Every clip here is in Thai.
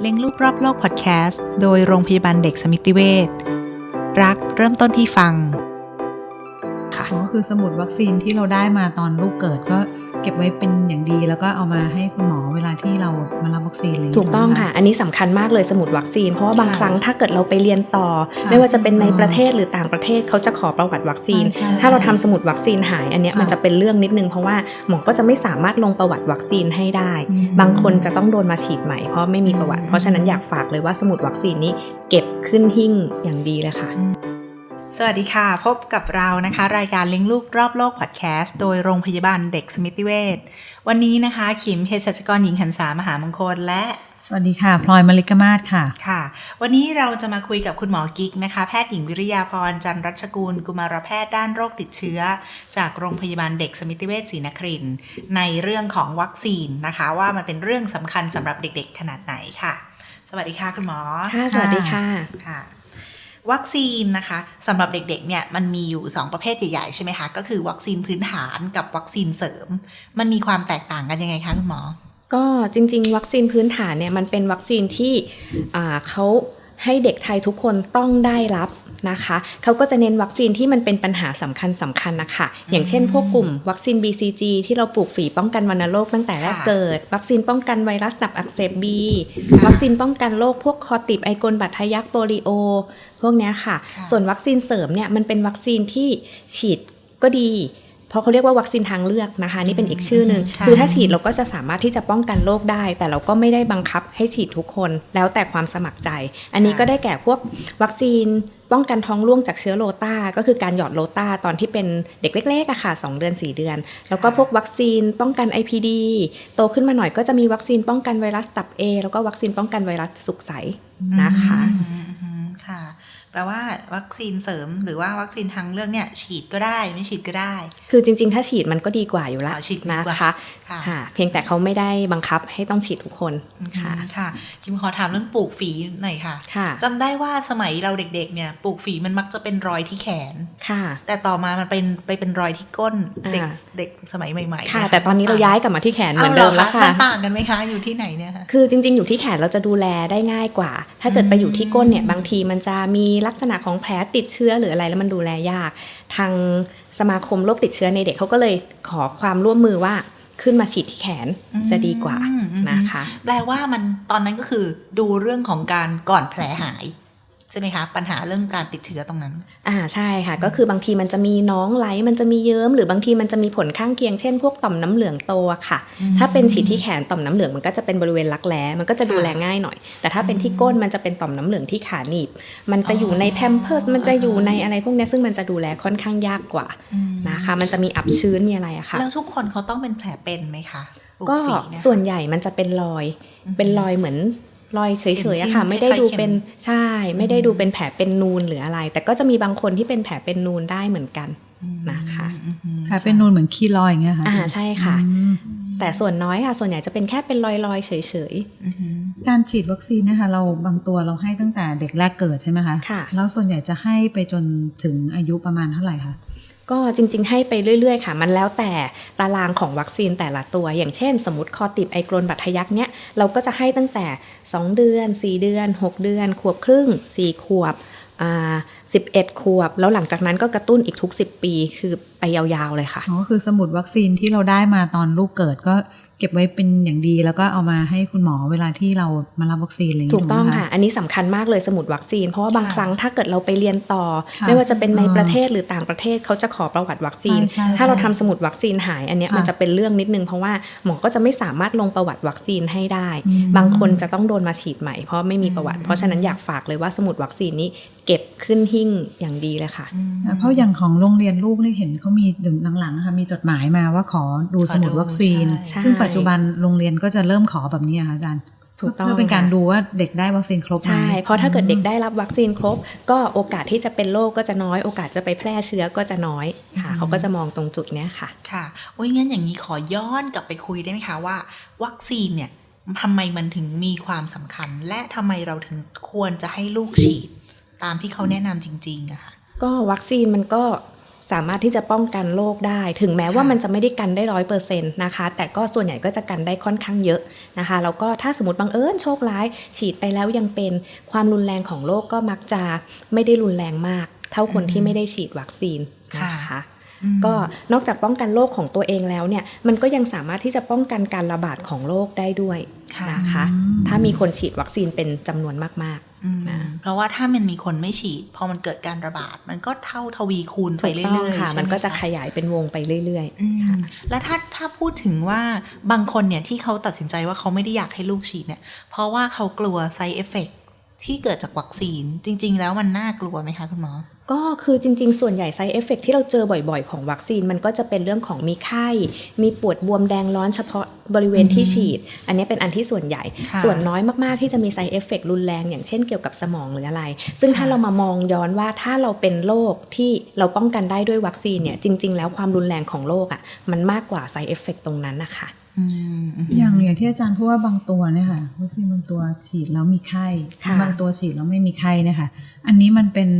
เลี้ยงลูกรอบโลกพอดแคสต์โดยโรงพยาบาลเด็กสมิติเวชรักเริ่มต้นที่ฟัง ค่ะก็คือสมุดวัคซีนที่เราได้มาตอนลูกเกิดก็ เก็บไว้เป็นอย่างดีแล้วก็เอามาให้คุณหมอเวลาที่เรามารับวัคซีนอะไรย่าเยถูกต้องนค่ะ อันนี้สำคัญมากเลยสมุดวัคซีน เพราะว่าบางค่ะครั้งถ้าเกิดเราไปเรียนต่อค่ะไม่ว่าจะเป็นในอืมประเทศหรือต่างประเทศเขาจะขอประวัติวัคซีนใช่ใช่ถ้าเราทำสมุดวัคซีนหายอันเนี้ยค่ะมันจะเป็นเรื่องนิดนึงเพราะว่าหมอก็จะไม่สามารถลงประวัติวัคซีนให้ได้อืมบางคนจะต้องโดนมาฉีดใหม่เพราะไม่มีประวัติอืมเพราะฉะนั้นอยากฝากเลยว่าสมุดวัคซีนนี้เก็บขึ้นหิ้งอย่างดีเลยค่ะ สวัสดีค่ะ พบกับเรานะคะ รายการเลี้ยงลูกรอบโลกพอดแคสต์โดยโรงพยาบาลเด็กสมิติเวชวันนี้นะคะ ขิมเภสัชกรหญิงหันษามหามงคลและสวัสดีค่ะ พลอยมลิกมาศค่ะ ค่ะ วันนี้เราจะมาคุยกับคุณหมอกิ๊กนะคะ แพทย์หญิงวิริยาพร จันทร์รัชกุลกุมารแพทย์ด้านโรคติดเชื้อ จากโรงพยาบาลเด็กสมิติเวชศรีนครินทร์ในเรื่องของวัคซีนนะคะ ว่ามันเป็นเรื่องสำคัญสำหรับเด็กๆ ขนาดไหนค่ะ สวัสดีค่ะคุณหมอ ค่ะ สวัสดีค่ะ ค่ะ วัคซีนนะคะสำหรับเด็กๆเนี่ยมันมีอยู่ 2 ประเภทใหญ่ๆใช่ไหมคะก็คือวัคซีนพื้นฐานกับวัคซีนเสริม มันมีความแตกต่างกันยังไงคะคุณหมอ ก็จริง ๆ วัคซีนพื้นฐานเนี่ยมันเป็นวัคซีนที่เขา ให้เด็กไทยทุกคนต้องได้รับนะคะเขาก็จะเน้นวัคซีนที่มันเป็นปัญหาสำคัญสำคัญนะคะ อย่างเช่น พวกกลุ่มวัคซีน BCG ที่เราปลูกฝีป้องกันวัณโรคตั้งแต่แรกค่ะเกิด วัคซีนป้องกันไวรัสตับอักเสบบีค่ะวัคซีนป้องกันโรคพวกคอติบไอกลบัตทะยักโปลิโอ พวกเนี้ยค่ะค่ะ ส่วนวัคซีนเสริมเนี่ยมันเป็นวัคซีนที่ฉีดก็ดี เพราะเขาเรียกว่าวัคซีนทางเลือกนะคะ นี่เป็นอีกชื่อหนึ่งค่ะคือถ้าฉีดเราก็จะสามารถที่จะป้องกันโรคได้ แต่เราก็ไม่ได้บังคับให้ฉีดทุกคน แล้วแต่ความสมัครใจ อันนี้ก็ได้แก่พวกวัคซีนป้องกันท้องร่วงจากเชื้อโรตาก็คือการหยอดโรตาตอนที่เป็นเด็กเล็กๆอะค่ะ 2 เดือน 4 เดือน แล้วก็พวกวัคซีนป้องกัน IPD โตขึ้นมาหน่อยก็จะมีวัคซีนป้องกันไวรัสตับ A แล้วก็วัคซีนป้องกันไวรัสสุกใสนะคะอืมอืมค่ะ แปลว่าวัคซีนเสริมหรือว่าวัคซีนทางเลือกเนี่ยฉีดก็ได้ไม่ฉีดก็ได้ คือจริง ๆ ถ้าฉีดมันก็ดีกว่าอยู่แล้วอ๋อฉีดดีนะกว่าคะค่ะค่ะ เพียงแต่เขาไม่ได้บังคับให้ต้องฉีดทุกคนค่ะอืมค่ะคิมขอถามเรื่องปลูกฝีหน่อยค่ะค่ะจำได้ว่าสมัยเราเด็กๆเนี่ยปลูกฝีมันมักจะเป็นรอยที่แขนค่ะ แต่ต่อมามันเป็นไปเป็นรอยที่ก้นเด็กอ่าเด็กสมัยใหม่ๆค่ะนแต่ตอนนี้เราย้ายกลับมาที่แขนเหมือนเดิมแล้วอาหรค่ะมันต่างกันไหมคะอยู่ที่ไหนเนี่ยคะคือจริง ๆ อยู่ที่แขนเราจะดูแลได้ง่ายกว่า ถ้าเกิดไปอยู่ที่ก้นเนี่ยบางทีมันจะมีลักษณะของแผลติดเชื้อหรืออะไรแล้วมันดูแลยาก ทางสมาคมโรคติดเชื้อในเด็กเขาก็เลยขอความร่วมมือว่าขึ้นมาฉีดที่แขนจะดีกว่าอืมอืมนะคะ แปลว่ามันตอนนั้นก็คือดูเรื่องของการก่อนแผลหายใช่ไหมคะปัญหาเรื่องการติดเชื้อตรงนั้น อ่าใช่ค่ะ ก็คือบางทีมันจะมีน้องไหล มันจะมีเยิ้มหรือบางทีมันจะมีผลข้างเคียงเช่น พวกต่อมน้ำเหลืองโตอะค่ะอืมถ้าเป็นฉีดที่แขนต่อมน้ำเหลืองมันก็จะเป็นบริเวณรักแร้มันก็จะดูแลง่ายหน่อย แต่ถ้าเป็นที่ก้นมันจะเป็นต่อมน้ำเหลืองที่ขาหนีบ มันจะอยู่ในแพมเพิร์สมันจะอยู่ในอะไรพวกเนี้ยซึ่งมันจะดูแลค่อนข้างยากกว่านะคะ มันจะมีอับชื้นมีอะไรอะค่ะแล้วทุกคนเขาต้องเป็นแผลเป็นไหมคะปลูก็ฝีเนี่ยส่วนใหญ่มันจะเป็นรอยอืมเป็นรอยเหมือน รอยเฉยๆอะค่ะเข็มจิ้มไม่ได้ดูคล้ายๆเป็นเข็มใช่ ไม่ได้ดูเป็นแผลเป็นนูนหรืออะไร แต่ก็จะมีบางคนที่เป็นแผลเป็นนูนได้เหมือนกันนะคะอืมอืมค่ะเป็นนูนเหมือนขี้รอยอย่างเงี้ยค่ะอ่าใช่ค่ะอืมแต่ส่วนน้อยค่ะ ส่วนใหญ่จะเป็นแค่เป็นรอยๆเฉยอืมอืมการฉีดวัคซีนนะคะ เราบางตัวเราให้ตั้งแต่เด็กแรกเกิดใช่ไหมคะค่ะแล้วส่วนใหญ่จะให้ไปจนถึงอายุประมาณเท่าไหร่คะๆ ก็จริง ๆ ให้ไปเรื่อย ๆ ค่ะ มันแล้วแต่ตารางของวัคซีนแต่ละตัว อย่างเช่น สมมติคอติบไอกรนบัตทะยักเนี้ยเราก็จะให้ตั้งแต่ 2 เดือน 4 เดือน 6 เดือน ขวบครึ่ง 4 ขวบอ่า11 ขวบ แล้วหลังจากนั้นก็กระตุ้นอีกทุก 10 ปี คือ ไปยาวๆเลยค่ะอ๋อคือสมุดวัคซีนที่เราได้มาตอนลูกเกิดก็เก็บไว้เป็นอย่างดีแล้วก็เอามาให้คุณหมอเวลาที่เรามารับวัคซีนอะไรอย่างถูเงี้ยกต้องไหมค่ะ อันนี้สำคัญมากเลยสมุดวัคซีน เพราะว่าบางค่ะครั้งถ้าเกิดเราไปเรียนต่อค่ะไม่ว่าจะเป็นในอ่าประเทศหรือต่างประเทศเขาจะขอประวัติวัคซีนใช่ใช่ถ้าเราทำสมุดวัคซีนหายอันเนี้ยค่ะมันจะเป็นเรื่องนิดนึงเพราะว่าหมอก็จะไม่สามารถลงประวัติวัคซีนให้ได้อืมบางคนจะต้องโดนมาฉีดใหม่เพราะไม่มีประวัติ เพราะฉะนั้นอยากฝากเลยว่าสมุดวัคซีนนี้เก็บขึ้นหิ้งอย่างดีเลยค่ะอืมเพราะอย่างของโรงเรียนลูกนี่เห็นเขามีถึงหลังๆนะคะมีจดหมายมาว่าขอดูขอดูสมุดวัคซีนใช่ซึ่งปัจจุบันโรงเรียนก็จะเริ่มขอแบบนี้ค่ะอาจารย์ถูกต้องเพื่อเป็นการค่ะดูว่าเด็กได้วัคซีนครบไหมใช่เพราะถ้าเกิดเด็กได้รับวัคซีนครบ ก็โอกาสที่จะเป็นโรคก็จะน้อยโอกาสจะไปแพร่เชื้อก็จะน้อยค่ะเขาก็จะมองตรงจุดเนี้ยค่ะค่ะโอ้ยงั้นอย่างนี้ขอย้อนกลับไปคุยได้ไหมคะว่า วัคซีนเนี่ยทำไมมันถึงมีความสำคัญ และทำไมเราถึงควรจะให้ลูกฉีด ตามที่เขาแนะนำจริงๆอะค่ะก็วัคซีนมันก็ สามารถที่จะป้องกันโรคได้ ถึงแม้ว่าค่ะมันจะไม่ได้กันได้ร้อยเปอร์เซ็นต์นะคะ แต่ก็ส่วนใหญ่ก็จะกันได้ค่อนข้างเยอะนะคะ แล้วก็ถ้าสมมติบังเอิญโชคร้าย ฉีดไปแล้วยังเป็นความรุนแรงของโรคก็มักจะไม่ได้รุนแรงมาก เท่าคนที่ไม่ได้ฉีดวัคซีนนะคะอืมก็นอกจากป้องกันโรคของตัวเองแล้วเนี่ย มันก็ยังสามารถที่จะป้องกันการระบาดของโรคได้ด้วยค่ะนะคะอืม ถ้ามีคนฉีดวัคซีนเป็นจำนวนมากอืมนะเพราะว่าถ้ามันมีคนไม่ฉีด พอมันเกิดการระบาด มันก็เท่าทวีคูณๆไปถูกเรื่ต้องอยๆค่ะใช่ไหมันก็จะคขยายเป็นวงไปเรื่อยอืมแล้วถ้าถ้าพูดถึงว่าบางคนเนี่ยที่เขาตัดสินใจว่าเขาไม่ได้อยากให้ลูกฉีดเนี่ย เพราะว่าเขากลัว side effect ที่เกิดจากวัคซีนจริง ๆ แล้วมันน่ากลัวไหมคะคุณหมอๆ ก็คือจริง ๆ ส่วนใหญ่ side effect ที่เราเจอบ่อยๆ ของวัคซีน มันก็จะเป็นเรื่องของมีไข้ มีปวดบวมแดงร้อนเฉพาะบริเวณที่ฉีด อันนี้เป็นอันที่ส่วนใหญ่ค่ะส่วนน้อยมากๆที่จะมี side effect รุนแรงอย่างเช่นเกี่ยวกับสมองหรืออะไร ซึ่งถ้าค่ะเรามามองย้อนว่าถ้าเราเป็นโรคที่เราป้องกันได้ด้วยวัคซีนเนี่ยจริง ๆ แล้วความรุนแรงของโรคอะมันมากกว่า side effect ตรงนั้นนะคะอืมมอย่างอย่างที่อาจารย์พูดว่าบางตัวเนี่ยค่ะวัคซีนบางตัวฉีดแล้วมีไข้ค่ะบางตัวฉีดแล้วไม่มีไข้เนี่ยค่ะ อันนี้มันเป็น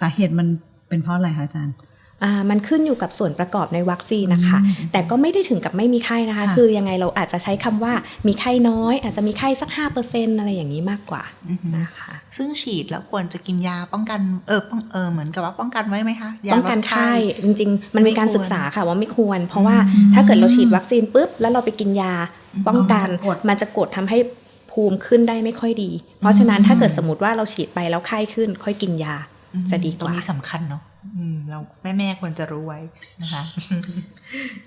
สาเหตุมันเป็นเพราะอะไรคะอาจารย์อ่ามันขึ้นอยู่กับส่วนประกอบในวัคซีนนะคะอืมแต่ก็ไม่ได้ถึงกับไม่มีไข้นะคะค่ะคือยังไงเราอาจจะใช้คำว่ามีไข้น้อย อาจจะมีไข้สัก 5%อะไรอย่างนี้มากกว่าอือหือนะคะ ซึ่งฉีดแล้วควรจะกินยาป้องกันเออป้องเออเหมือนกับว่าป้องกันไว้ไหมคะยาป้องกันลดไข้จริง ๆ มันมีการไม่ควรศึกษาค่ะว่าไม่ควร เพราะว่าอืมถ้าเกิดเราฉีดวัคซีนปุ๊บแล้วเราไปกินยาป้องกันมันจะกดมันจะกดทำให้ภูมิขึ้นได้ไม่ค่อยดี เพราะฉะนั้นถ้าเกิดสมมติว่าเราฉีดไปแล้วไข้ขึ้น ค่อยกินยาอืม จะดีกตรงว่านี้สำคัญเนาะอืมเราแม่แม่ๆควรจะรู้ไว้นะคะ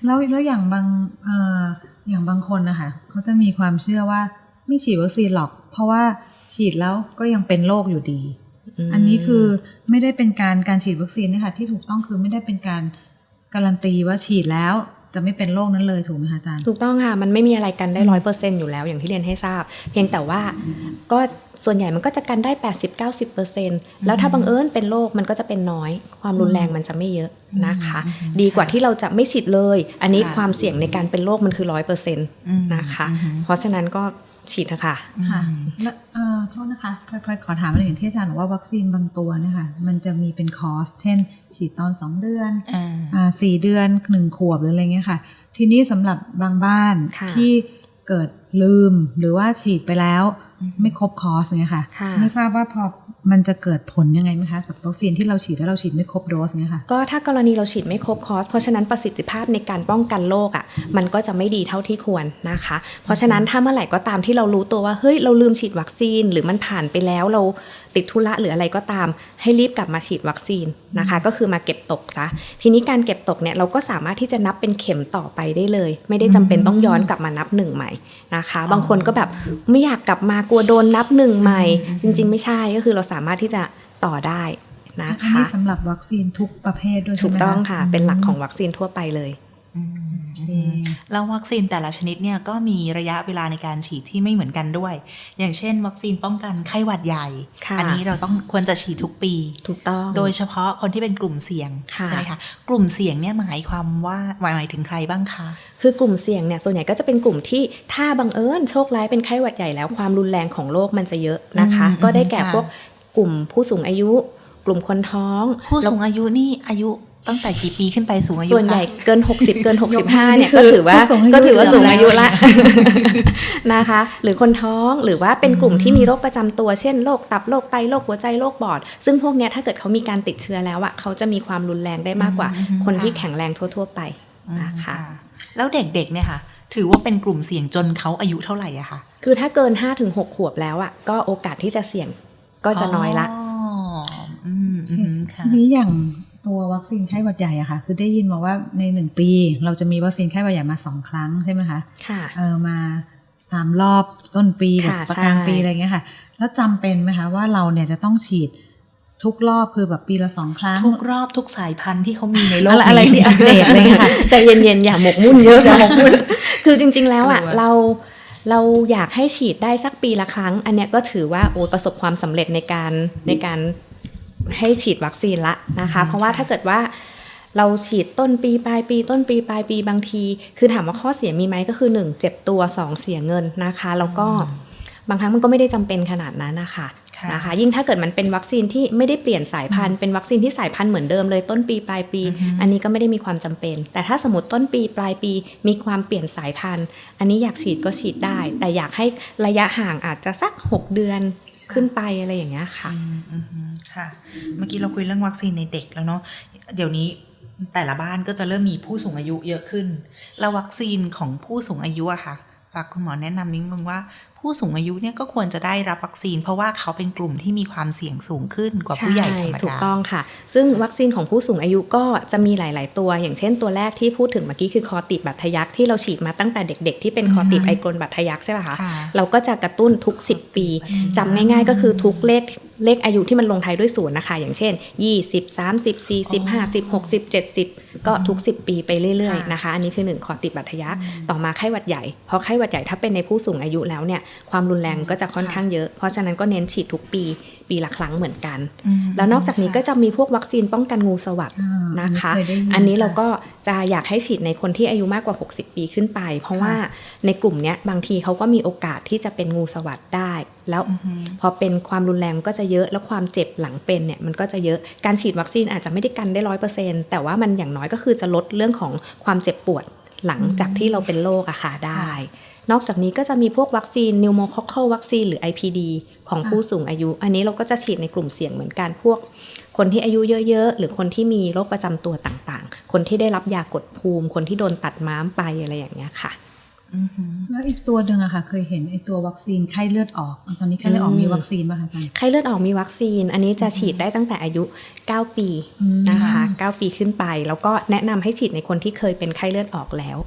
แล้วแล้วอย่างบางเอ่ออย่างบางคนนะคะเขาจะมีความเชื่อว่าไม่ฉีดวัคซีนหรอก เพราะว่าฉีดแล้วก็ยังเป็นโรคอยู่ดีมอันนี้คือไม่ได้เป็นการการฉีดวัคซีนเนะคะที่ถูกต้องคือไม่ได้เป็นการการันตีว่าฉีดแล้วจะไม่เป็นโรคนั้นเลยถูกไหมคะอาจารย์ ถูกต้องค่ะ มันไม่มีอะไรกันได้ร้อยเปอร์เซ็นต์อยู่แล้วอย่างที่เรียนให้ทราบ เพียงแต่ว่าก็ ส่วนใหญ่มันก็จะกันได้ 80-90%แล้วถ้าบังเอิญเป็นโรคมันก็จะเป็นน้อย ความรุนแรงมันจะไม่เยอะนะคะอืมดีกว่าที่เราจะไม่ฉีดเลย อันนี้ค่ะความเสี่ยงในการเป็นโรคมันคือร้อยเปอร์เซ็นต์อืมนะคะอืมเพราะฉะนั้นก็ฉีดนะคะค่ะอืมแล้วเอ่อโทษนะคะพลอยพลอยขอถามอะไรอย่างที่อาจารย์บอกว่าวัคซีนบางตัวเนี่ยค่ะมันจะมีเป็นคอร์สเช่น ฉีดตอนสองเดือนอ่าอ่าสี่เดือนหนึ่งขวบหรืออะไรเงี้ยค่ะ ทีนี้สำหรับบางบ้านค่ะที่เกิดลืมหรือว่าฉีดไปแล้วอืม ไม่ครบคอร์สเนี่ยค่ะค่ะ ไม่ทราบว่าพอมันจะเกิดผลยังไงไหมคะกับวัคซีนที่เราฉีดแล้วเราฉีดไม่ครบโดสเนี่ยค่ะก็ถ้ากรณีเราฉีดไม่ครบคอร์สเพราะฉะนั้นประสิทธิภาพในการป้องกันโรคอะมันก็จะไม่ดีเท่าที่ควรนะคะ เพราะฉะนั้นถ้าเมื่อไหร่ก็ตามที่เรารู้ตัวว่าเฮ้ยเราลืมฉีดวัคซีน หรือมันผ่านไปแล้วเราติดธุระหรืออะไรก็ตาม ให้รีบกลับมาฉีดวัคซีนนะคะ ก็คือมาเก็บตกซะทีนี้การเก็บตกเนี่ยเราก็สามารถที่จะนับเป็นเข็มต่อไปได้เลย ไม่ได้จำเป็นต้องย้อนกลับมานับหนึ่งใหม่นะคะ บางคนก็แบบไม่อยากกลับมากลัวโดนนับหนึ่งใหม่ จริง ๆ ไม่ใช่ก็คือเราสามารถที่จะต่อได้นะอันคะนี้สำหรับวัคซีนทุกประเภทด้วยถูใช่กไหมต้องค่ะ เป็นหลักของมวัคซีนทั่วไปเลยอืมอืม แล้ววัคซีนแต่ละชนิดเนี่ยก็มีระยะเวลาในการฉีดที่ไม่เหมือนกันด้วย อย่างเช่น วัคซีนป้องกันไข้หวัดใหญ่ค่ะอันี้เราต้องควรจะฉีดทุกปี ถูกต้อง โดยเฉพาะคนที่เป็นกลุ่มเสี่ยงค่ะใช่ไหมคะ กลุ่มเสี่ยงเนี่ยหมายความว่าหมายหมายถึงใครบ้างคะ คือกลุ่มเสี่ยงเนี่ยส่วนใหญ่ก็จะเป็นกลุ่มที่ถ้าบังเอิญโชคร้ายเป็นไข้หวัดใหญ่แล้วความรุนแรงของโรคมันจะเยอะนะคะอืมก็ได้แก่ค่ะพวกกลุ่มผู้สูงอายุ กลุ่มคนท้อง ผู้สูงแล้วอายุนี่อายุ ตั้งแต่กี่ปีขึ้นไปสูงอายุส่วนใหญ่คะเกิน 60 เกินยกมือ65เนี่ยนี่คือก็ถือว่าผู้สูงอายุก็ถือว่าสูงอายุเสื่อมละนะคะ หรือคนท้องหรือว่าเป็นกลุ่มที่มีโรคประจำตัวเช่นโรคตับโรคไตโรคหัวใจโรคปอด ซึ่งพวกเนี้ยถ้าเกิดเขามีการติดเชื้อแล้วอะเขาจะมีความรุนแรงได้มากกว่าอืมคนที่ค่ะแข็งแรงทั่ว ๆ ไปอืมนะคะแล้วเด็กๆเนี่ยค่ะถือว่าเป็นกลุ่มเสี่ยงจนเขาอายุเท่าไหร่อะคะคือถ้าเกิน 5-6 ขวบแล้วอะก็โอกาสที่จะเสี่ยงก็จะน้อยละอ๋ออืมอืมค่ะทีนี้อย่าง ตัววัคซีนไข้หวัดใหญ่อะค่ะ คือได้ยินมาว่าในหนึ่งปี เราจะมีวัคซีนไข้หวัดใหญ่มาสองครั้งใช่ไหมคะค่ะเออมาตามรอบต้นปีกับค่ะประกลางใช่ปีอะไรเงี้ยค่ะ แล้วจำเป็นไหมคะว่าเราเนี่ยจะต้องฉีดทุกรอบคือแบบปีละสองครั้ง ทุกรอบทุกสายพันธุ์ที่เขามีในโลกอะไรอะไรนี้ที่อัปเดตอะไรเงี้ยค่ะใจเย็นๆอย่าหมกมุ่นเยอะอย่าหมกมุ่นคือจริง ๆ แล้วอะกลัวเราเราอยากให้ฉีดได้สักปีละครั้ง อันเนี้ยก็ถือว่าโอ้ประสบความสำเร็จในการในการ ให้ฉีดวัคซีนละนะคะ เพราะว่าถ้าเกิดว่าเราฉีดต้นปีปลายปีต้นปีปลายปีบางที คือถามว่าข้อเสียมีไหมก็คือ 1 เจ็บตัว 2 เสียเงินนะคะ แล้วก็บางครั้งมันก็ไม่ได้จำเป็นขนาดนั้นนะคะค่ะนะคะยิ่งถ้าเกิดมันเป็นวัคซีนที่ไม่ได้เปลี่ยนสายพันธุ์เป็นวัคซีนที่สายพันธุ์เหมือนเดิมเลยต้นปีปลายปีอือฮึอันนี้ก็ไม่ได้มีความจำเป็น แต่ถ้าสมมติต้นปีปลายปีมีความเปลี่ยนสายพันธุ์ อันนี้อยากฉีดก็ฉีดได้ แต่อยากให้ระยะห่างอาจจะสัก 6 เดือน ขึ้นไปอะไรอย่างเงี้ยค่ะค่ะ เมื่อกี้เราคุยเรื่องวัคซีนในเด็กแล้วเนาะเดี๋ยวนี้แต่ละบ้านก็จะเริ่มมีผู้สูงอายุเยอะขึ้น แล้ววัคซีนของผู้สูงอายุอะค่ะฝากคุณหมอแนะนำนิดนึงว่า ผู้สูงอายุเนี่ยก็ควรจะได้รับวัคซีน เพราะว่าเขาเป็นกลุ่มที่มีความเสี่ยงสูงขึ้นกว่าผู้ใหญ่ธรรมถูกดาต้องค่ะ ซึ่งวัคซีนของผู้สูงอายุก็จะมีหลาย ๆ ตัว อย่างเช่นตัวแรกที่พูดถึงเมื่อกี้คือคอติดบัตทะยักที่เราฉีดมาตั้งแต่เด็ก ๆ ที่เป็นคอติดอือฮึไอกรนบัตทะยักใช่ป่ะคะค่ะเราก็จะกระตุ้นทุก 10 ปีจำง่าย ๆ ก็คือทุกเลข เลขอายุที่มันลงท้ายด้วยศูนย์นะคะ อย่างเช่น 20 30 40 50 60 70 ก็ทุก 10 ปีไปเรื่อยค่ะๆนะคะ อันนี้คือ 1 คอติดบัตทะยักต่อมาไข้หวัดใหญ่เพราะไข้หวัดใหญ่ถ้าเป็นในผู้สูงอายุแล้วเนี่ยความรุนแรงก็จะค่อนข้างเยอะ เพราะฉะนั้นก็เน้นฉีดทุกปี ปีละครั้งเหมือนกันอืมแล้วนอกจากนี้ก็จะมีพวกวัคซีนป้องกันงูสวัสดอ่านะคะเคยได้ยินอันนี้เราค่ะก็จะอยากให้ฉีดในคนที่อายุมากกว่า 60 ปีขึ้นไป เพราะว่าในกลุ่มเนี้ยบางทีเขาก็มีโอกาสที่จะเป็นงูสวัสดได้ แล้วอือฮึพอเป็นความรุนแรงก็จะเยอะแล้วความเจ็บหลังเป็นเนี่ยมันก็จะเยอะการฉีดวัคซีนอาจจะไม่ได้กันได้ร้อยเปอร์เซ็นต์แต่ว่ามันอย่างน้อยก็คือจะลดเรื่องของความเจ็บปวดหลังจากที่เราเป็นโรคอะค่ะได้ นอกจากนี้ก็จะมีพวกวัคซีนนิวโมคอค a l วัคซีนหรือ IPD ของผู้สูงอายุ อันนี้เราก็จะฉีดในกลุ่มเสี่ยงเหมือนกันพวก คนที่อายุเยอะ ๆ หรือคนที่มีโรคประจำตัวต่างๆ คนที่ได้รับยากดภูมิ คนที่โดนตัดม้ามไปอะไรอย่างเงี้ยค่ะอือฮึแล้วอีกตัวหนึ่งอะค่ะ เคยเห็นไอตัววัคซีนไข้เลือดออก ตอนนี้ไข้เลือดออกอืมมีวัคซีนป่ะคะอาจารย์ไข้เลือดออกมีวัคซีน อันนี้จะฉีดได้ตั้งแต่อายุ 9 ปีอืมนะคะ 9 ปีขึ้นไป แล้วก็แนะนำให้ฉีดในคนที่เคยเป็นไข้เลือดออกแล้ว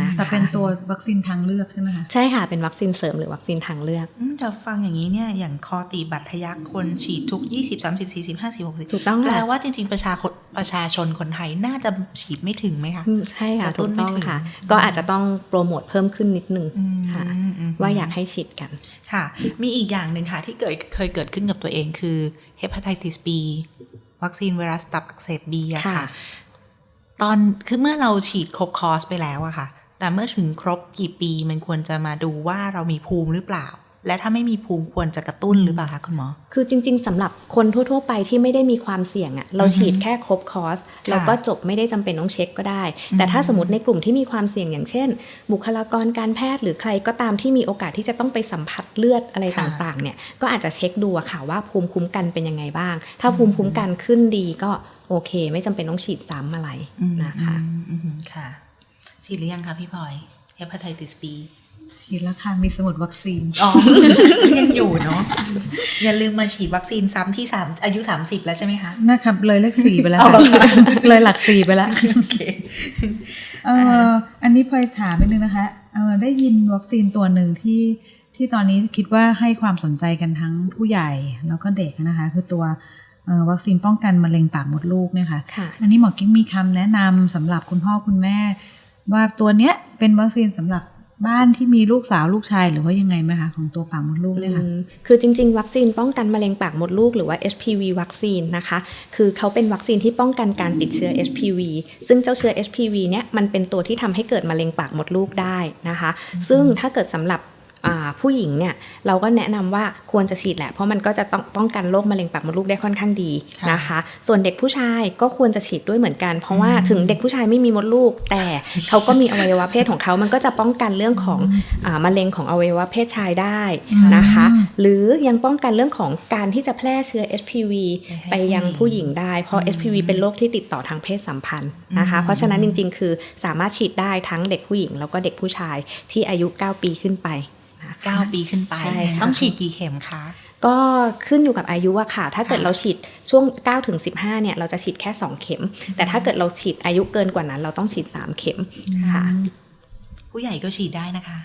นะคะแต่เป็นตัววัคซีนทางเลือกใช่ไหมคะใช่ค่ะเป็นวัคซีนเสริมหรือวัคซีนทางเลือกอืมแต่ฟังอย่างนี้เนี่ยอย่างคอตีบัตรทะยักควรฉีดทุก 20 30 40 50 60ถูกต้องแปลค่ะว่าจริง ๆ ประชาคนประชาชนคนไทยน่าจะฉีดไม่ถึงไหมคะอืมใช่ค่ะกระตุ้ถูนกไม่ต้องถึงค่ะ ก็อาจจะต้องโปรโมทเพิ่มขึ้นนิดนึงอืมค่ะอืมว่าอยากให้ฉีดกันค่ะ มีอีกอย่างหนึ่งค่ะที่เกิดเคยเกิดขึ้นกับตัวเองคือเฮป a ไทติส B วัคซีนไวรัสตับอักเสบ B อะค่ะค่ะ ตอนคือเมื่อเราฉีดครบคอร์สไปแล้วอะค่ะ แต่เมื่อถึงครบกี่ปีมันควรจะมาดูว่าเรามีภูมิหรือเปล่า และถ้าไม่มีภูมิควรจะกระตุ้นหรือเปล่าคะคุณหมอ คือจริง ๆสำหรับคนทั่ว ๆ ไปที่ไม่ได้มีความเสี่ยงอะ่ะเราอือฮึฉีดแค่ครบคอร์สเราก็จบไม่ได้จำเป็นต้องเช็คก็ได้ แต่ถ้าสมมติในกลุ่มที่มีความเสี่ยงอย่างเช่น บุคลากรการแพทย์หรือใครก็ตามที่มีโอกาสที่จะต้องไปสัมผัสเลือดอะไรต่างๆ เนี่ยก็อาจจะเช็คดูอะค่ะว่าภูมิคุ้มกันเป็นยังไงบ้าง ถ้าภูมิคุ้มกันขึ้นดีก็โอเค ไม่จำเป็นต้องฉีดซ้ำอะไรนะคะอืมอืมอืมค่ะ ฉีดหรือยังคะพี่พลอยเฮป a ไทติส B ฉีดแล้วค่ะมีสมุดวัคซีนอ๋อยังอยู่เนาะอย่าลืมมาฉีดวัคซีนซ้ำที่สามอายุ30แล้วใช่ไหมคะนะครับเลยเลขสี่ไปแล้วเอาค่ะเหรอคะเลยหลักสี่ไปแล้วโอเคเอออันนี้พลอยถามไปนึงนะคะเออได้ยินวัคซีนตัวหนึ่งที่ที่ตอนนี้คิดว่าให้ความสนใจกันทั้งผู้ใหญ่แล้วก็เด็กนะคะ คือตัวเอ่อวัคซีนป้องกันมะเร็งปากมดลูกเนี่ยค่ะค่ะอันนี้หมอกิ๊กมีคำแนะนำสำหรับคุณพ่อคุณแม่ ว่าตัวเนี้ยเป็นวัคซีนสำหรับบ้านที่มีลูกสาวลูกชายหรือว่ายังไงไหมคะของตัวปากมดลูกเนี่ยค่ะอืมคือจริง ๆ วัคซีนป้องกันมะเร็งปากมดลูกหรือว่า HPV วัคซีนนะคะ คือเขาเป็นวัคซีนที่ป้องกันการติดเชื้อ HPV ซึ่งเจ้าเชื้อ HPV เนี่ยมันเป็นตัวที่ทำให้เกิดมะเร็งปากมดลูกได้นะคะ ซึ่งถ้าเกิดสำหรับอ่า ผู้หญิงเนี่ยเราก็แนะนำว่าควรจะฉีดแหละ เพราะมันก็จะต้องป้องกันโรคมะเร็งปากมดลูกได้ค่อนข้างดีนะคะ ส่วนเด็กผู้ชายก็ควรจะฉีดด้วยเหมือนกัน เพราะว่าถึงเด็กผู้ชายไม่มีมดลูก แต่เขาก็มีอวัยวะเพศของเขา มันก็จะป้องกันเรื่องของอ่ามะเร็งของอวัยวะเพศชายได้นะคะอืมหรือยังป้องกันเรื่องของการที่จะแพร่เชื้อ HPV ไปยังผู้หญิงได้ เพราะ HPV เป็นโรคที่ติดต่อทางเพศสัมพันธ์นะคะ เพราะฉะนั้นจริง ๆ คือสามารถฉีดได้ทั้งเด็กผู้หญิงแล้วก็เด็กผู้ชายที่อายุ 9 ปีขึ้นไปนะคะ 9 ปีขึ้นไป ใช่ค่ะ ต้องฉีดกี่เข็มคะ ก็ขึ้นอยู่กับอายุอะค่ะ ถ้าเกิดค่ะ เราฉีดช่วง9ถึง15เนี่ยเราจะฉีดแค่ 2 เข็ม แต่ถ้าเกิดเราฉีดอายุเกินกว่านั้น เราต้องฉีด 3 เข็ม ค่ะ ผู้ใหญ่ก็ฉีดได้นะคะ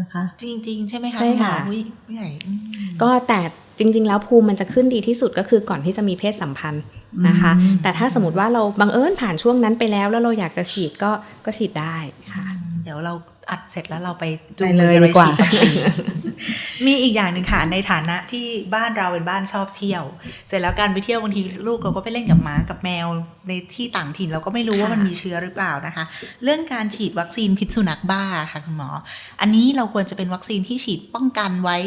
นะคะ จริง ๆ ใช่ไหมคะใช่ณหมอค่ะผู้ผู้ใหญ่อืม ก็แต่จริง ๆ แล้วภูมิมันจะขึ้นดีที่สุดก็คือก่อนที่จะมีเพศสัมพันธ์นะคะ อืม แต่ถ้าสมมติว่าเราบังเอิญผ่านช่วงนั้นไปแล้ว แล้วเราอยากจะฉีดก็ก็ฉีดได้ค่ะ เดี๋ยวเรา อัดเสร็จแล้วเราไปจูไปงเลยมือดีกว่าไปฉีดวัคซีนมีอีกอย่างหนึ่งค่ะในฐานะที่บ้านเราเป็นบ้านชอบเที่ยว เสร็จแล้วการไปเที่ยวบางทีลูกเราก็ไปเล่นกับหมากับแมวในที่ต่างถิ่นเราก็ไม่รู้ว่าค่ะมันมีเชื้อหรือเปล่านะคะ เรื่องการฉีดวัคซีนพิษสุนัขบ้าค่ะคุณหมอ อันนี้เราควรจะเป็นวัคซีนที่ฉีดป้องกันไว้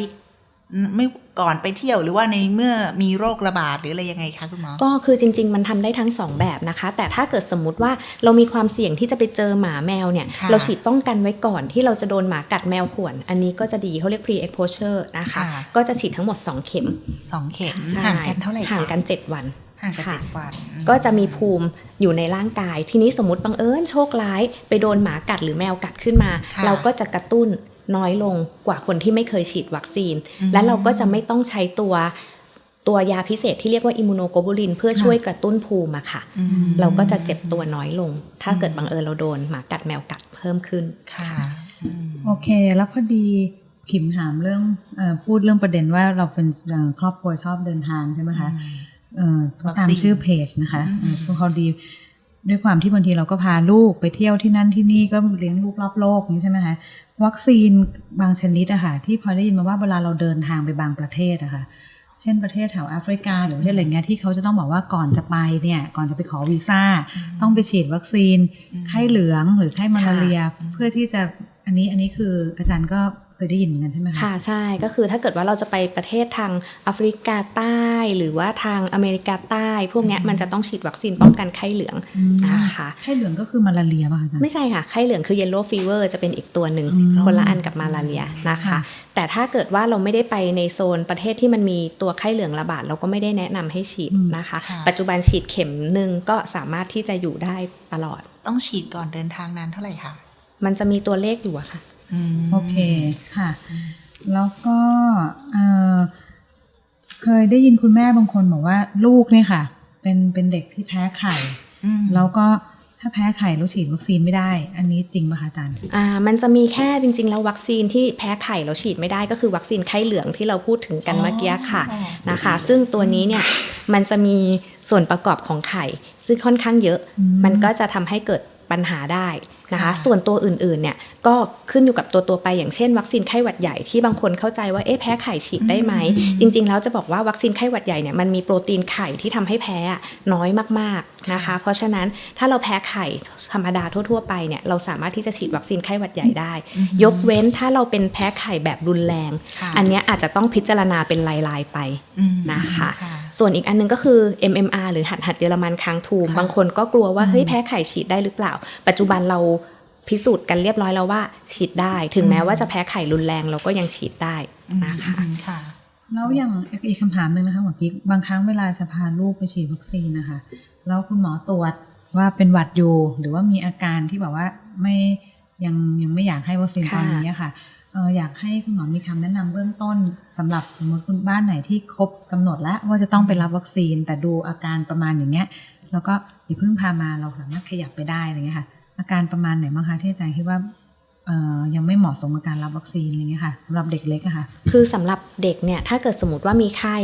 ไม่ก่อนไปเที่ยวหรือว่าในเมื่อมีโรคระบาดหรืออะไรยังไงคะคุณหมอ ก็คือจริง ๆ มันทำได้ทั้งสองแบบนะคะ แต่ถ้าเกิดสมมุติว่าเรามีความเสี่ยงที่จะไปเจอหมาแมวเนี่ยค่ะเราฉีดป้องกันไว้ก่อนที่เราจะโดนหมากัดแมวข่วน อันนี้ก็จะดีเขาเรียก pre exposure นะคะค่ะก็จะฉีดทั้งหมด 2 เข็มสองเข็มใช่ห่างกันเท่าไหร่คะห่างกัน 7 วันห่างกันค่ะเจ็ดวันอืมก็จะมีภูมิอยู่ในร่างกาย ทีนี้สมมติบังเอิญโชคร้าย ไปโดนหมากัดหรือแมวกัดขึ้นมาค่ะเราก็จะกระตุ้น น้อยลงกว่าคนที่ไม่เคยฉีดวัคซีนอืมและเราก็จะไม่ต้องใช้ตัวตัวยาพิเศษที่เรียกว่าอิมมูโนโกบูลิน เพื่อช่วยกระตุ้นภูมิอะค่ะอืมเราก็จะเจ็บตัวน้อยลง ถ้าเกิดอืมบังเอิญเราโดนหมากัดแมวกัดเพิ่มขึ้นค่ะอืมโอเค แล้วพอดีขิมถามเรื่องเออพูดเรื่องประเด็นว่าเราเป็นเอ่อครอบครัวชอบเดินทางใช่ไหมคะเออก็ตามวัคซีนชื่อเพจนะคะอืมเออพอดี ด้วยความที่บางทีเราก็พาลูกไปเที่ยวที่นั่นที่นี่ก็เลี้ยงลูกรอบโลกนี้ใช่ไหมคะวัคซีนบางชนิดอะค่ะที่พอได้ยินมาว่าเวลาเราเดินทางไปบางประเทศอะค่ะเช่นประเทศแถวแอฟริกาหรือประเทศอะไรเงี้ยที่เขาจะต้องบอกว่าก่อนจะไปเนี่ยก่อนจะไปขอวีซ่า ต้องไปฉีดวัคซีนอืมไข้เหลืองหรือไข้มาลาเรียค่ะเพื่อที่จะอันนี้อันนี้คืออาจารย์ก็ เคยได้ยินเหมือนกันใช่ไหมคะค่ะใช่ก็คือถ้าเกิดว่าเราจะไปประเทศทางแอฟริกาใต้ หรือว่าทางอเมริกาใต้ พวกเนี้ยอืมมันจะต้องฉีดวัคซีนป้องกันไข้เหลืองอืมนะคะไข้เหลืองก็คือมาลาเรียป่ะคะอาจารย์ไม่ใช่ค่ะไข้เหลืองคือ yellow fever จะเป็นอีกตัวหนึ่งอืมคนละอันกับมาลาเรียนะคะค่ะแต่ถ้าเกิดว่าเราไม่ได้ไปในโซนประเทศที่มันมีตัวไข้เหลืองระบาดเราก็ไม่ได้แนะนำให้ฉีดนะคะค่ะปัจจุบันฉีดเข็มหนึ่งก็สามารถที่จะอยู่ได้ตลอด ต้องฉีดก่อนเดินทางนานเท่าไหร่คะมันจะมีตัวเลขอยู่อะค่ะอืม โอเคค่ะ แล้วก็เอ่อเคยได้ยินคุณแม่บางคนบอกว่าลูกเนี่ยค่ะ เป็นเป็นเด็กที่แพ้ไข่อืมแล้วก็ถ้าแพ้ไข่แล้วฉีดวัคซีนไม่ได้ อันนี้จริงป่ะคะอาจารย์อ่า มันจะมีแค่จริง ๆ แล้ววัคซีนที่แพ้ไข่เราฉีดไม่ได้ก็คือวัคซีนไข้เหลืองที่เราพูดถึงกันเมื่อกี้ค่ะอ๋อนะคะ ซึ่งตัวนี้เนี่ยมันจะมีส่วนประกอบของไข่ ซึ่งค่อนข้างเยอะอืมมันก็จะทำให้เกิด ปัญหาได้นะคะค่ะส่วนตัวอื่นๆเนี่ยก็ขึ้นอยู่กับตัวตัวๆไปอย่างเช่น วัคซีนไข้หวัดใหญ่ที่บางคนเข้าใจว่าเอ๊ะแพ้ไข่ฉีดได้ไหม จริง ๆ แล้วจะบอกว่าวัคซีนไข้หวัดใหญ่เนี่ยมันมีโปรตีนไข่ที่ทำให้แพ้อะน้อยมากๆนะคะ เพราะฉะนั้นถ้าเราแพ้ไข่ธรรมดาทั่ว ๆ ไปเนี่ยเราสามารถที่จะฉีดวัคซีนไข้หวัดใหญ่ได้อืมยกเว้นถ้าเราเป็นแพ้ไข่แบบรุนแรงค่ะอันเนี้ยอาจจะต้องพิจารณาเป็นลายๆไปอืมนะคะค่ะ ส่วนอีกอันหนึงก็คือ MMR หรือหัดหัดเยอรมันค้างทูมค่ะบางคนก็กลัวว่าเฮ้ยแพ้ไข่ฉีดได้หรือเปล่า ปัจจุบันเราพิสูจน์กันเรียบร้อยแล้วว่าฉีดได้ ถึงแม้ว่าจะแพ้ไข่รุนแรงเราก็ยังฉีดได้นะคะอืมค่ะแล้วอย่างอีกคำถามหนึ่งนะคะหมอกิ๊กบางครั้งเวลาจะพาลูกไปฉีดวัคซีนนะคะแล้วคุณหมอตรวจว่าเป็นหวัดอยู่หรือว่ามีอาการที่แบบว่าไม่ยังยังไม่อยากให้วัคซีนตค่ะอนนี้อะค่ะเอยากให้คุณหมอมีคำแนะนำเบื้องต้นสำหรับสมมติคุณบ้านไหนที่ครบกำหนดแล้วว่าจะต้องไปรับวัคซีนแต่ดูอาการประมาณอย่างเงี้ยแล้วก็อย่าเพิ่งพามาเราสามารถขยับไปได้อะไรเงี้ยค่ะ อาการประมาณไหนบ้างคะที่อาจารย์คิดว่า ยังไม่เหมาะสมกับการรับวัคซีนอะไรเงี้ยค่ะสำหรับเด็กเล็กอะค่ะ คือสำหรับเด็กเนี่ยถ้าเกิดสมมติว่ามีไข้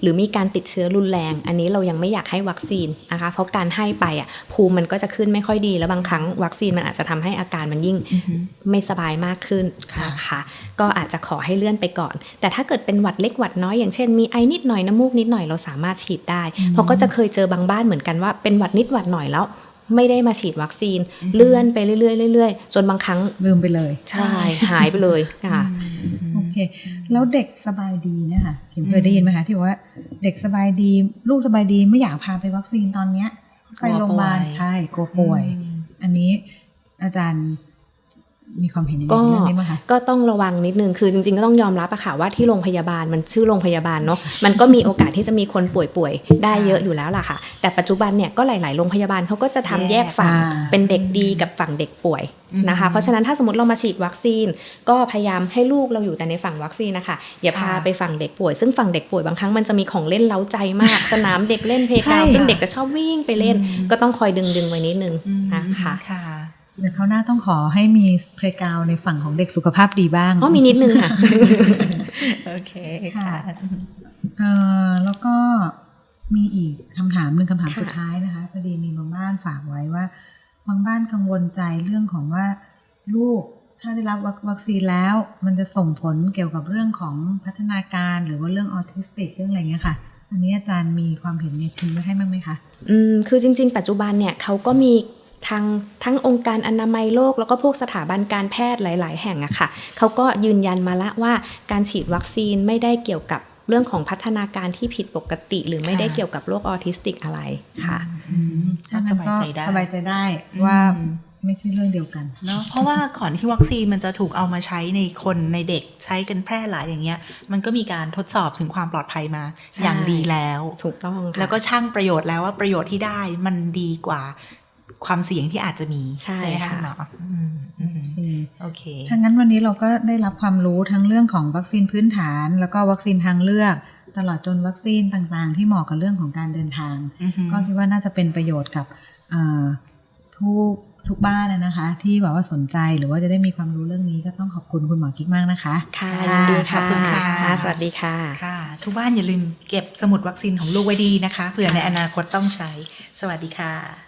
หรือมีการติดเชื้อรุนแรง อันนี้เรายังไม่อยากให้วัคซีนนะคะ เพราะการให้ไปอะภูมิมันก็จะขึ้นไม่ค่อยดี แล้วบางครั้งวัคซีนมันอาจจะทำให้อาการมันยิ่งอือฮึไม่สบายมากขึ้นค่ะนะคะก็อาจจะขอให้เลื่อนไปก่อน แต่ถ้าเกิดเป็นหวัดเล็กหวัดน้อยอย่างเช่นมีไอนิดหน่อยน้ำมูกนิดหน่อยเราสามารถฉีดได้อืมเพราะก็จะเคยเจอบางบ้านเหมือนกันว่าเป็นหวัดนิดหวัดหน่อยแล้ว ไม่ได้มาฉีดวัคซีนอือฮึเลื่อนไปเรื่อยๆเรื่อยๆจนบางครั้งลืมไปเลย ใช่หายไปเลยค่ะโอเค แล้วเด็กสบายดีเนี่ยค่ะเห็นเคยได้ยินไหมคะที่บอกว่าเด็กสบายดีลูกสบายดีไม่อยากพาไปวัคซีนตอนเนี้ยไปโรงพยาบาลกลัวป่วยใช่กลัวป่วยอืมอันนี้อาจารย์ มีความเห็นยังไงก็เรื่องนี้ไหมคะก็ต้องระวังนิดนึงคือจริงๆก็ต้องยอมรับอะค่ะว่าที่โรงพยาบาลมันชื่อโรงพยาบาลเนาะมันก็มีโอกาสที่จะมีคนป่วยๆได้เยอะอยู่แล้วล่ะค่ะ แต่ปัจจุบันเนี่ยก็หลายๆโรงพยาบาลเขาก็จะทำแยกฝั่งอ่าเป็นเด็กดีกับฝั่งเด็กป่วยนะคะอืมเพราะฉะนั้นถ้าสมมติเรามาฉีดวัคซีน ก็พยายามให้ลูกเราอยู่แต่ในฝั่งวัคซีนนะคะอย่าพาค่ะไปฝั่งเด็กป่วย ซึ่งฝั่งเด็กป่วยบางครั้งมันจะมีของเล่นเล้าใจมาก สนามเด็กเล่นเพลย์กราวใช่ซึ่งเด็กจะชอบวิ่งไปเล่นอืมก็ต้องคอยดึงๆไว้นิดนึงอืมนะคะค่ะ เดี๋ยวเขาวหน้าต้องขอให้มีเพลกาวในฝั่งของเด็กสุขภาพดีบ้างอ๋อมีนิดนึงค่ะ โอเคค่ะเอ่อแล้วก็มีอีกคำถามหนึ่งคำถามค่ะสุดท้ายนะคะพอดีมีบางบ้านฝากไว้ว่าบางบ้านกังวลใจเรื่องของว่าลูกถ้าได้รับวัควัคซีนแล้ว มันจะส่งผลเกี่ยวกับเรื่องของพัฒนาการหรือว่าเรื่องออทิสติกเรื่องอะไรเงี้ยค่ะ อันนี้อาจารย์มีความเห็นในทิ้งไว้ให้บ้างไหมคะ อืมคือจริง ๆ ปัจจุบันเนี่ยเขาก็มี ทางทั้งองค์การอนามัยโลก แล้วก็พวกสถาบันการแพทย์หลาย ๆ แห่งอะค่ะเขาก็ยืนยันมาละว่าการฉีดวัคซีนไม่ได้เกี่ยวกับเรื่องของพัฒนาการที่ผิดปกติ หรือไม่ได้ค่ะเกี่ยวกับโรคออทิสติกอะไรค่ะถ้าสบายใจได้สบายใจได้ว่าอืมไม่ใช่เรื่องเดียวกันเนาะเพราะว่าก่อนที่วัคซีนมันจะถูกเอามาใช้ในคนในเด็กใช้กันแพร่หลายอย่างเงี้ย มันก็มีการทดสอบถึงความปลอดภัยมาใช่อย่างดีแล้ว ถูกต้องค่ะแล้วก็ช่างประโยชน์แล้วว่าประโยชน์ที่ได้มันดีกว่า ความเสี่ยงที่อาจจะมีใช่ไหมคะค่ะคุณหมออืมอืมโอเคถ้างั้นวันนี้เราก็ได้รับความรู้ทั้งเรื่องของวัคซีนพื้นฐาน แล้วก็วัคซีนทางเลือก ตลอดจนวัคซีนต่างๆ ที่เหมาะกับเรื่องของการเดินทางอือฮึก็คิดว่าน่าจะเป็นประโยชน์กับเอ่อทุกทุกบ้านนะนะคะ ที่แบบว่าสนใจหรือว่าจะได้มีความรู้เรื่องนี้ก็ต้องขอบคุณคุณหมอกิ๊กมากนะคะ ค่ะค่ะยินดีขอบค่ะคุณค่ะ สวัสดีค่ะค่ะ ทุกบ้านอย่าลืมเก็บสมุดวัคซีนของลูกไว้ดีนะคะเผื่อในอนาคตต้องใช้ สวัสดีค่ะ